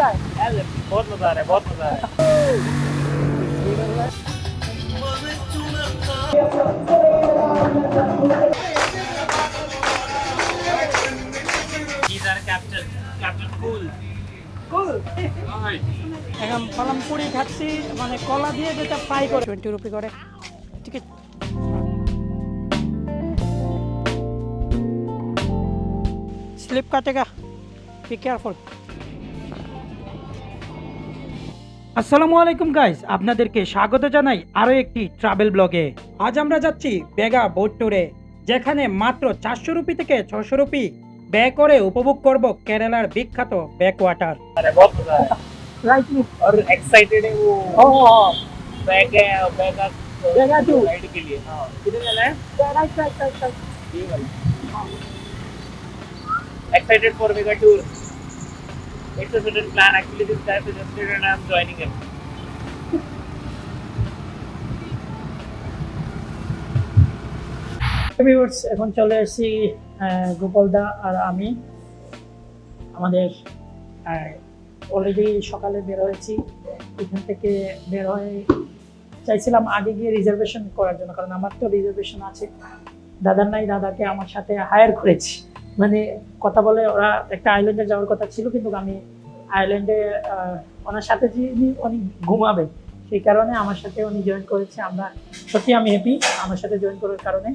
मजा है बहुत मजा आ रहा है बहुत मजा आ रहा है These are Captain Captain Cool. এখন পালামপুরি খাচ্ছি মানে কলা দিয়ে যেটা ফ্রাই করে টোয়েন্টি রুপি করে ঠিক আছে স্লিপ কাটেগা বি কেয়ারফুল আসসালামু আলাইকুম গাইস আপনাদেরকে স্বাগত জানাই আরও একটি ট্রাভেল ব্লগে আজ আমরা যাচ্ছি বেগা বোট ট্যুরে যেখানে মাত্র চারশো রুপি থেকে ছশো রুপি ব্যয় করে উপভোগ করব কেরালার বিখ্যাত ব্যাকওয়াটার आ रहा है बहुत मजा आ रहा है রাইট और एक्साइटेड है वो ও it's a certain plan actually this guy suggested and i'm joining him. এখন চলে এসেছি গোপালদা আর আমি। আমাদের অলরেডি সকালে বের হয়েছি। এখান থেকে বের হয়ে চাইছিলাম আগে গিয়ে রিজার্ভেশন করার জন্য, কারণ আমার তো রিজার্ভেশন আছে। দাদার নাই, দাদাকে আমার সাথে হায়ার করেছি। মানে কথা বলে ওরা একটা আইল্যান্ডে যাওয়ার কথা ছিল, কিন্তু আমি আইল্যান্ডে ওনার সাথে যিনি উনি ঘুমাবে সেই কারণে আমার সাথে উনি জয়েন করেছে। আমরা সত্যি আমি হ্যাপি আমার সাথে জয়েন করার কারণে।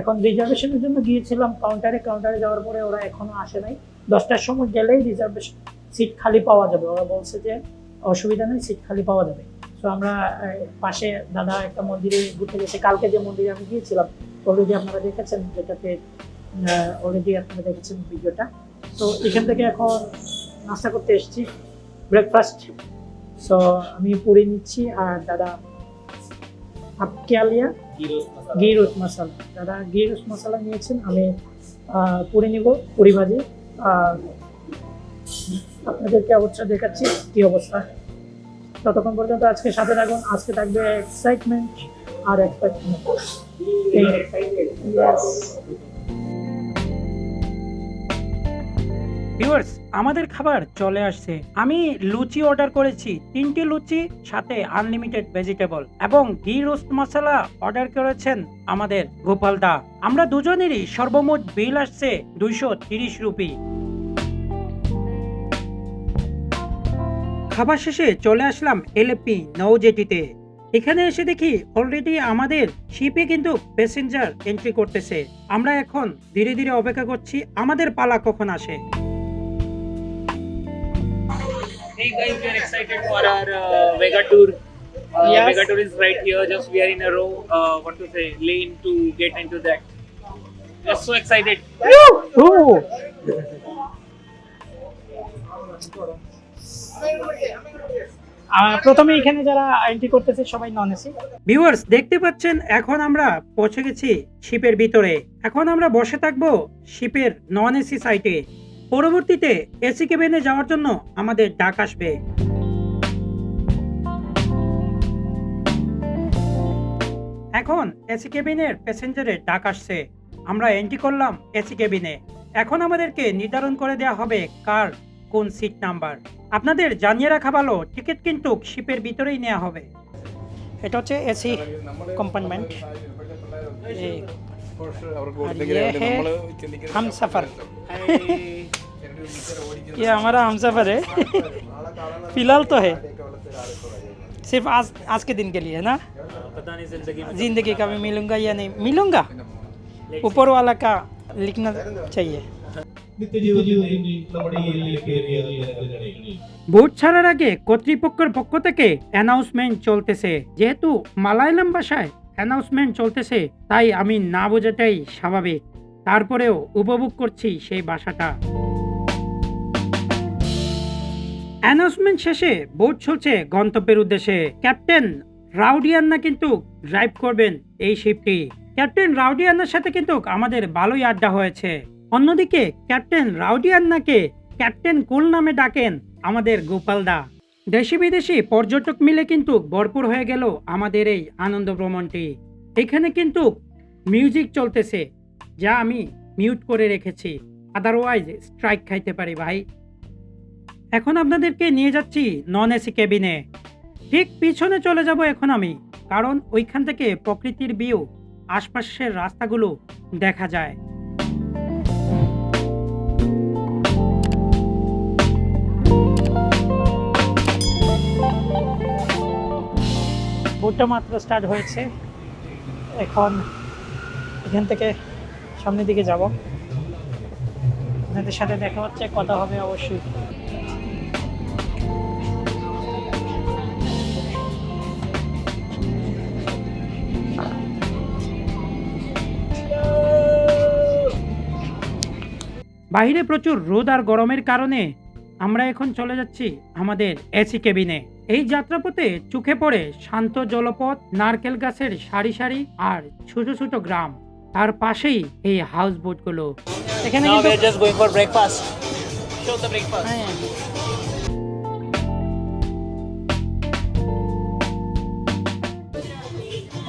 এখন রিজার্ভেশনের জন্য গিয়েছিলাম কাউন্টারে কাউন্টারে যাওয়ার পরে ওরা এখনও আসে নাই। দশটার সময় গেলেই রিজার্ভেশন সিট খালি পাওয়া যাবে। ওরা বলছে যে অসুবিধা নেই সিট খালি পাওয়া যাবে। তো আমরা পাশে দাদা একটা মন্দিরে ঘুরতে গেছে। কালকে যে মন্দিরে আমি গিয়েছিলাম অলরেডি আপনারা দেখেছেন, যেটাতে অলরেডি আপনারা দেখেছেন ভিডিওটা। তো এখান থেকে এখন নাস্তা করতে এসেছি ব্রেকফাস্ট সো আমি পুরি নিচ্ছি আর দাদা আপকে আলিয়া ঘি রোজ মশলা। দাদা ঘি রোজ মশলা নিয়েছেন আমি পুরি নিব পুরি ভাজি। আর আপনাদেরকে অবস্থা দেখাচ্ছি কি অবস্থা। ততক্ষণ পর্যন্ত আজকে সাথে থাকুন আজকে থাকবে এক্সাইটমেন্ট আর এক্সাইটমেন্ট ভিউয়ার্স আমাদের খাবার চলে আসছে। আমি লুচি অর্ডার করেছি। তিনটি লুচি, সাথে আনলিমিটেড ভেজিটেবল এবং ঘি রোস্ট মশলা অর্ডার করেছেন আমাদের গোপাল দা। আমরা দুজনেরই সর্বমোট বিল আসছে দুইশো তিরিশ রুপি। খাবার শেষে চলে আসলাম এলপি নৌজেটিতে এখানে এসে দেখি অলরেডি আমাদের শিপে কিন্তু প্যাসেঞ্জার এন্ট্রি করতেছে। আমরা এখন ধীরে ধীরে অপেক্ষা করছি, আমাদের পালা কখন আসে। Hey guys we are excited for our uh, mega tour uh, Yes. mega tour is right here just we are in a row uh, what to say lane to get into that we are so excited প্রথমে এখানে যারা entry করতেছে সবাই non AC viewers দেখতে পাচ্ছেন এখন আমরা পৌঁছে গেছি শিপের ভিতরে এখন আমরা বসে থাকব শিপের নন এসি সাইটে পরবর্তীতে এসি কেবিনে যাওয়ার জন্য আমাদের ডাক আসবে এখন এসি কেবিনের প্যাসেঞ্জারের ডাক আসছে আমরা এন্ট্রি করলাম এসি কেবিনে এখন আমাদেরকে নির্ধারণ করে দেওয়া হবে কার কোন সিট নাম্বার আপনাদের জানিয়ে রাখা ভালো টিকিট কিন্তু শিপের ভিতরেই নেওয়া হবে এটা হচ্ছে এসি কম্পার্টমেন্ট हम सफर কি আমার हमसफर ফিলহাল তো तो সিফ আজ আজকে দিন কে दिन के लिए है ना? पता नहीं जिंदगी जिंदगी ভোট ছাড়ার আগে কর্তৃপক্ষের পক্ষ থেকে অ্যানাউন্সমেন্ট চলতেছে। যেহেতু মালায়ালাম ভাষায় অ্যানাউন্সমেন্ট চলতেছে তাই আমি না বোঝাটাই স্বাভাবিক। তারপরেও উপভোগ করছি সেই ভাষাটা। অ্যানাউন্সমেন্ট শেষে বোট চলছে গন্তব্যের উদ্দেশ্যে। ক্যাপ্টেন রাউডিয়ান্না কিন্তু ড্রাইভ করবেন এই শিপটি ক্যাপ্টেন রাউডিয়ান্নার সাথে কিন্তু আমাদের ভালোই আড্ডা হয়েছে। অন্যদিকে ক্যাপ্টেন রাউডিয়ান্নাকে ক্যাপ্টেন কুল নামে ডাকেন আমাদের গোপালদা দেশি বিদেশি পর্যটক মিলে কিন্তু ভরপুর হয়ে গেল আমাদের এই আনন্দ ভ্রমণটি। এখানে কিন্তু মিউজিক চলতেছে, যা আমি মিউট করে রেখেছি। আদারওয়াইজ স্ট্রাইক খাইতে পারি ভাই। এখন আপনাদেরকে নিয়ে যাচ্ছি নন এসি কেবিনে ঠিক পিছনে চলে যাব এখন আমি, কারণ ওইখান থেকে প্রকৃতির ভিউ আশপাশের রাস্তাগুলো দেখা যায়। বোটটা মাত্র স্টার্ট হয়েছে। এখন এখান থেকে সামনের দিকে যাব। আপনাদের সাথে দেখা হচ্ছে, কথা হবে অবশ্যই। বাইরে প্রচুর রোদ আর গরমের কারণে আমরা এখন চলে যাচ্ছি আমাদের এসি কেবিনে। এই যাত্রাপথে চোখে পড়ে শান্ত জলপথ নারকেল গাছের সারি সারি আর ছোট ছোট গ্রাম। তার পাশেই এই হাউস বোটগুলো এখানে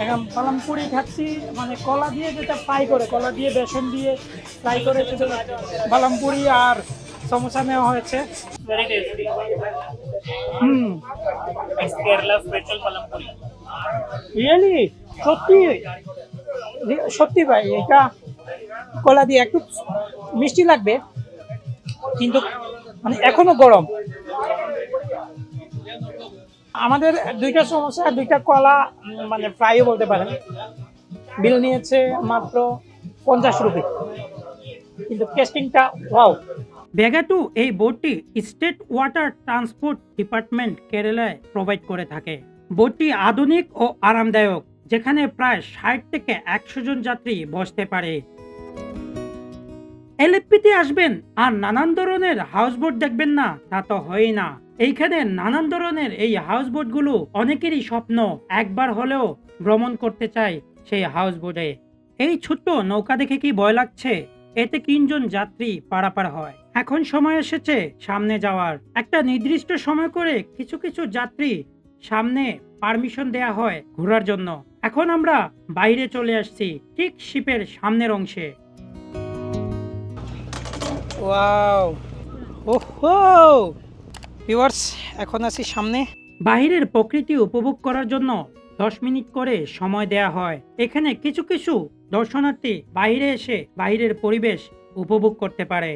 এখন পালামপুরি খাচ্ছি মানে কলা দিয়ে যেটা ফ্রাই করে কলা দিয়ে বেসন দিয়ে ফ্রাই করে সেটা পালামপুরি আর সমোসা নেওয়া হয়েছে. হুম. রিয়েলি সত্যি? সত্যি ভাই এটা কলা দিয়ে একটু মিষ্টি লাগবে কিন্তু মানে এখনও গরম। আমাদের দুইটা সমস্যা, দুইটা কলা মানে ফ্রাইও বলতে পারেন। বিল নিয়েছে মাত্র পঞ্চাশ রুপি। কিন্তু টেস্টিংটা ওয়াও বেগাটু এই বোটটি স্টেট ওয়াটার ট্রান্সপোর্ট ডিপার্টমেন্ট কেরালায় প্রোভাইড করে থাকে। বোটটি আধুনিক ও আরামদায়ক, যেখানে প্রায় ষাট থেকে একশো জন যাত্রী বসতে পারে। এলএফপিতে আসবেন আর নানান ধরনের হাউস বোট দেখবেন না, তা তো হয়ই না। এইখানে নানান ধরনের এই হাউস বোটগুলো অনেকেরই স্বপ্ন একবার হলেও ভ্রমণ করতে চায় সেই হাউস বোটে এই ছোট্ট নৌকা দেখে কি ভয় লাগছে? এতে তিনজন যাত্রী পারাপার হয়। এখন সময় এসেছে সামনে যাওয়ার। একটা নির্দিষ্ট সময় করে কিছু কিছু যাত্রী সামনে পারমিশন দেয়া হয় ঘোরার জন্য। এখন আমরা বাইরে চলে আসছি, ঠিক শিপের সামনের অংশে। ওয়াও! ওহো! ভিউয়ার্স এখন আছি সামনে। বাইরের প্রকৃতি উপভোগ করার জন্য দশ মিনিট করে সময় দেয়া হয়। এখানে কিছু কিছু দর্শনার্থী বাইরে এসে বাইরের পরিবেশ উপভোগ করতে পারে।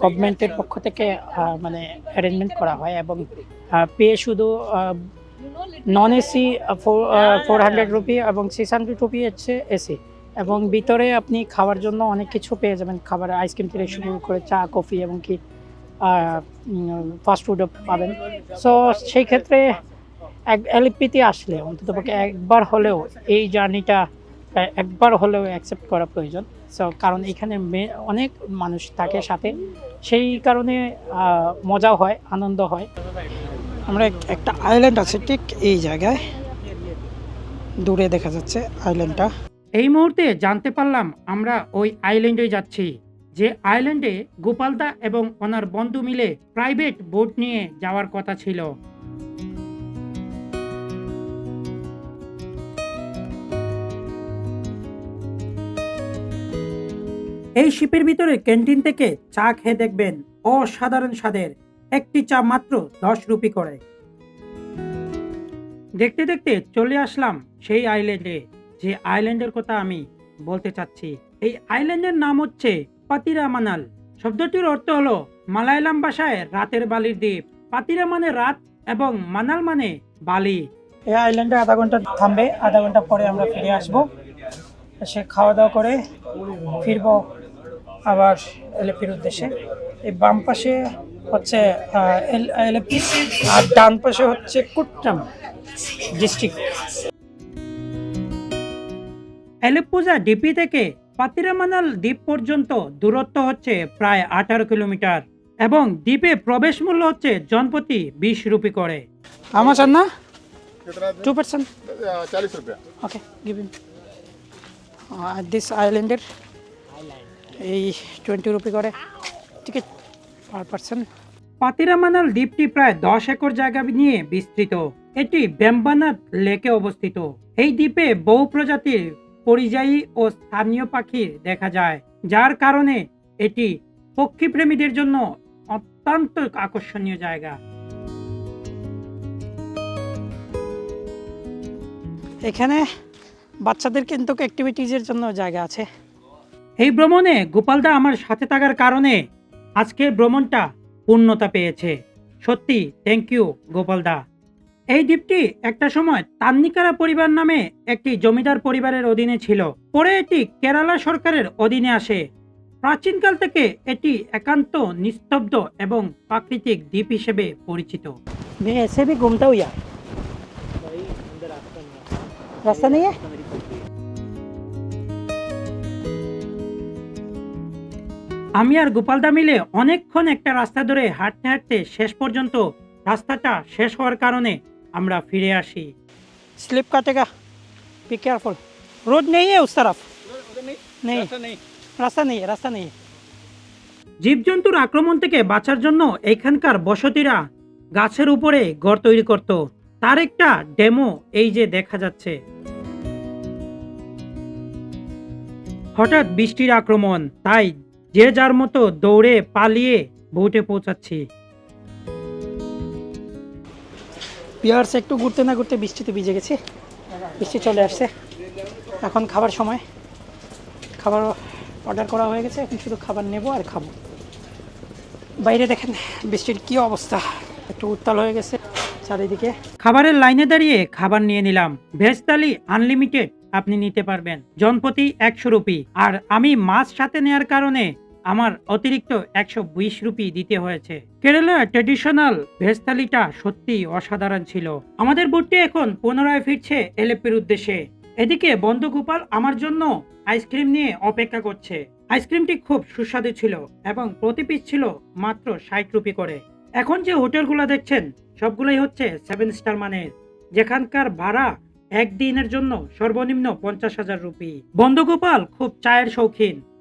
গভর্নমেন্টের পক্ষ থেকে মানে অ্যারেঞ্জমেন্ট করা হয় এবং পে শুধু non AC four hundred rupee এবং সিক্স হান্ড্রেড রুপি হচ্ছে এসি এবং ভিতরে আপনি খাওয়ার জন্য অনেক কিছু পেয়ে যাবেন। খাবার আইসক্রিম থেকে শুরু করে চা কফি এবং কি ফাস্ট ফুডও পাবেন। সো সেই ক্ষেত্রে এক এলপিতে আসলে অন্তত পক্ষে একবার হলেও এই জার্নিটা একবার হলেও অ্যাকসেপ্ট করা প্রয়োজন। সো কারণ এখানে মে- অনেক মানুষ থাকে সাথে। সেই কারণে আহ, মজা হয় আনন্দ হয়। আমরা এক- একটা আইল্যান্ড আছে ঠিক এই জায়গায়। দূরে দেখা যাচ্ছে আইল্যান্ডটা এই মুহূর্তে জানতে পারলাম আমরা ওই আইল্যান্ডে যাচ্ছি। যে আইল্যান্ডে গোপালদা এবং ওনার বন্ধু মিলে প্রাইভেট বোট নিয়ে যাওয়ার কথা ছিল। এই শিপের ভিতরে ক্যান্টিন থেকে চা খেয়ে দেখবেন অসাধারণ স্বাদের। একটি চা মাত্র দশ রুপি করে। দেখতে দেখতে চলে আসলাম সেই আইল্যান্ডে। যে আইল্যান্ডের কথা আমি বলতে চাচ্ছি, এই আইল্যান্ডের নাম হচ্ছে পাতিরা মানাল শব্দটির অর্থ হলো মালায়ালাম ভাষায় রাতের বালির দ্বীপ। পাতিরা মানে রাত এবং মানাল মানে বালি। এই আইল্যান্ডে আধা ঘণ্টা থামবে আধা ঘণ্টা পরে আমরা ফিরে আসব। সে খাওয়া দাওয়া করে ফিরবো আবার এলএপির উদ্দেশ্যে। এই বাম পাশে হচ্ছে এলএপি আর ডান পাশে হচ্ছে কুট্টাম ডিস্ট্রিক্ট। এলেপুজা ডিপি থেকে পাতিরামানাল দ্বীপ পর্যন্ত দূরত্ব হচ্ছে প্রায় আঠারো কিলোমিটার এবং দ্বীপে প্রবেশ মূল্য হচ্ছে জনপ্রতি বিশ রুপি করে। আমার না টু পার্সেন্ট চালিশ ওকে গিভিং দিস আইল্যান্ডের এই টোয়েন্টি রুপি করে। টিকিট পার পার্সেন্ট পাতিরামানাল দ্বীপটি প্রায় দশ একর জায়গা নিয়ে বিস্তৃত। এটি ব্যাম্বানাথ লেকে অবস্থিত। এই দ্বীপে বহু প্রজাতির পরিযায়ী ও স্থানীয় পাখির দেখা যায় যার কারণে এটি পক্ষীপ্রেমীদের জন্য অত্যন্ত আকর্ষণীয় জায়গা। এখানে বাচ্চাদের কিন্তু অ্যাক্টিভিটিজের জন্য জায়গা আছে। এই ভ্রমণে গোপালদা আমার সাথে থাকার কারণে আজকের ভ্রমণটা পূর্ণতা পেয়েছে। সত্যি থ্যাংক ইউ গোপালদা। এই দ্বীপটি একটা সময় তান্নিকারা পরিবার নামে একটি জমিদার পরিবারের অধীনে ছিল পরে এটি কেরালা সরকারের অধীনে আসে প্রাচীনকাল থেকে এটি একান্ত নিস্তব্ধ এবং প্রাকৃতিক দ্বীপ হিসেবে পরিচিত ऐसे भी घूमता हूँ यार रास्ता नहीं है আমি আর গোপালদা মিলে অনেকক্ষণ একটা রাস্তা ধরে হাঁটতে হাঁটতে শেষ পর্যন্ত রাস্তাটা শেষ হওয়ার কারণে আমরা ফিরে আসি। স্লিপ কাটে গা। বি কেয়ারফুল রোড নেই उस तरफ নেই। রাস্তা নেই। রাস্তা নেই জীবজন্তুর আক্রমণ থেকে বাঁচার জন্য এখানকার বসতিরা গাছের উপরে ঘর তৈরি করত। তার একটা ডেমো এই যে দেখা যাচ্ছে। হঠাৎ বৃষ্টির আক্রমণ। তাই যে যার মতো দৌড়ে পালিয়ে বোটে পৌঁছাচ্ছি। পিয়ার্স একটু ঘুরতে না ঘুরতে বৃষ্টিতে ভিজে গেছে। বৃষ্টি চলে আসছে। এখন খাবার সময়। খাবার অর্ডার করা হয়ে গেছে। এখন শুধু খাবার নেব আর খাব। বাইরে দেখেন বৃষ্টির কি অবস্থা। একটু উত্তাল হয়ে গেছে চারিদিকে। খাবারের লাইনে দাঁড়িয়ে খাবার নিয়ে নিলাম। ভেজ আনলিমিটেড আপনি নিতে পারবেন। জনপ্রতি একশো রুপি। আর আমি মাছ সাথে নেয়ার কারণে আমার অতিরিক্ত একশো বিশ রুপি দিতে হয়েছে। কেরালা ট্রেডিশনাল ভেজ থালিটা সত্যি অসাধারণ ছিল। আমাদের বোটটি এখন পুনরায় ফিরছে এলেপির উদ্দেশ্যে। এদিকে বন্ধুগোপাল আমার জন্য আইসক্রিম নিয়ে অপেক্ষা করছে। আইসক্রিমটি খুব সুস্বাদু ছিল এবং প্রতি পিস ছিল মাত্র ষাট রুপি করে। এখন যে হোটেলগুলো দেখছেন, সবগুলোই হচ্ছে সেভেন স্টার মানের। যেখানকার ভাড়া একদিনের জন্য সর্বনিম্ন পঞ্চাশ হাজার রুপি। বন্ধুগোপাল খুব চায়ের শৌখিন।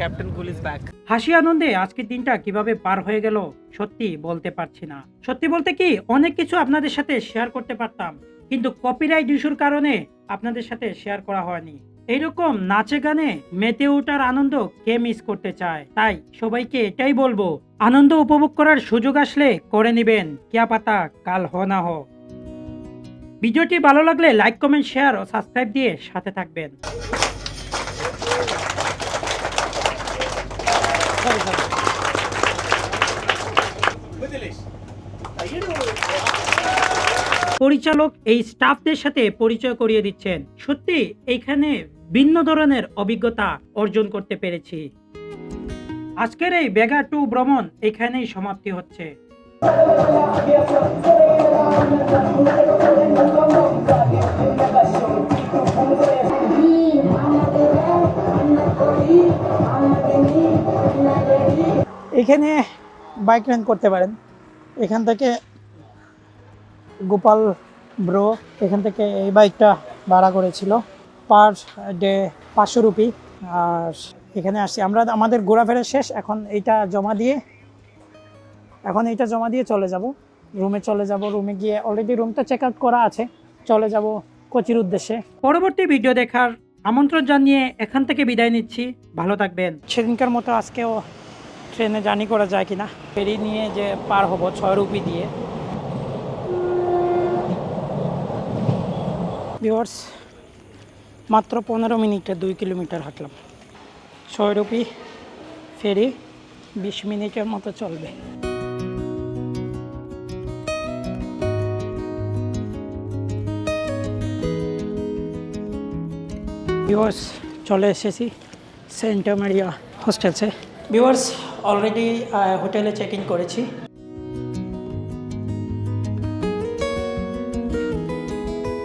Captain Cool is back. হাসি আনন্দে আজকের দিনটা কীভাবে পার হয়ে গেল, সত্যি বলতে পারছি না। সত্যি বলতে কি, অনেক কিছু আপনাদের সাথে শেয়ার করতে পারতাম, কিন্তু কপিরাইট ইস্যুর কারণে আপনাদের সাথে শেয়ার করা হয়নি। এইরকম নাচে গানে মেতে ওঠার আনন্দ কে মিস করতে চায়? তাই সবাইকে এটাই বলব, আনন্দ উপভোগ করার সুযোগ আসলে করে নিবেন, কিয়া পাতা কাল হ না হো। ভিডিওটি ভালো লাগলে লাইক কমেন্ট শেয়ার ও সাবস্ক্রাইব দিয়ে সাথে থাকবেন। পরিচালক এই স্টাফদের সাথে পরিচয় করিয়ে দিচ্ছেন। সত্যি এইখানে ভিন্ন ধরনের অভিজ্ঞতা অর্জন করতে পেরেছি। আজকের এই বেগা টু ভ্রমণ এখানেই সমাপ্তি হচ্ছে। এখানে বাইক রেন্ট করতে পারেন। এখান থেকে গোপাল ব্রো এখান থেকে এই বাইকটা ভাড়া করেছিল পার ডে পাঁচশো রুপি। আর এখানে আসছি আমরা আমাদের ঘোরাফেরা শেষ এখন এইটা জমা দিয়ে এখন এইটা জমা দিয়ে চলে যাব। রুমে চলে যাব রুমে গিয়ে অলরেডি রুমটা চেক আউট করা আছে। চলে যাব কোচির উদ্দেশ্যে। পরবর্তী ভিডিও দেখার আমন্ত্রণ জানিয়ে এখান থেকে বিদায় নিচ্ছি। ভালো থাকবেন। সেদিনকার মতো আজকেও ট্রেনে জার্নি করা যায় কিনা? ফেরি নিয়ে যে পার হব ছয় রুপি দিয়ে। ভিওর্স মাত্র পনেরো মিনিটে দুই কিলোমিটার হাঁটলাম। ছয় রুপি ফেরি বিশ মিনিটের মতো চলবে। ভিওর্স চলে এসেছি সেন্ট মারিয়া হোস্টেলসে। ভিওর্স অলরেডি হোটেলে চেক ইন করেছি।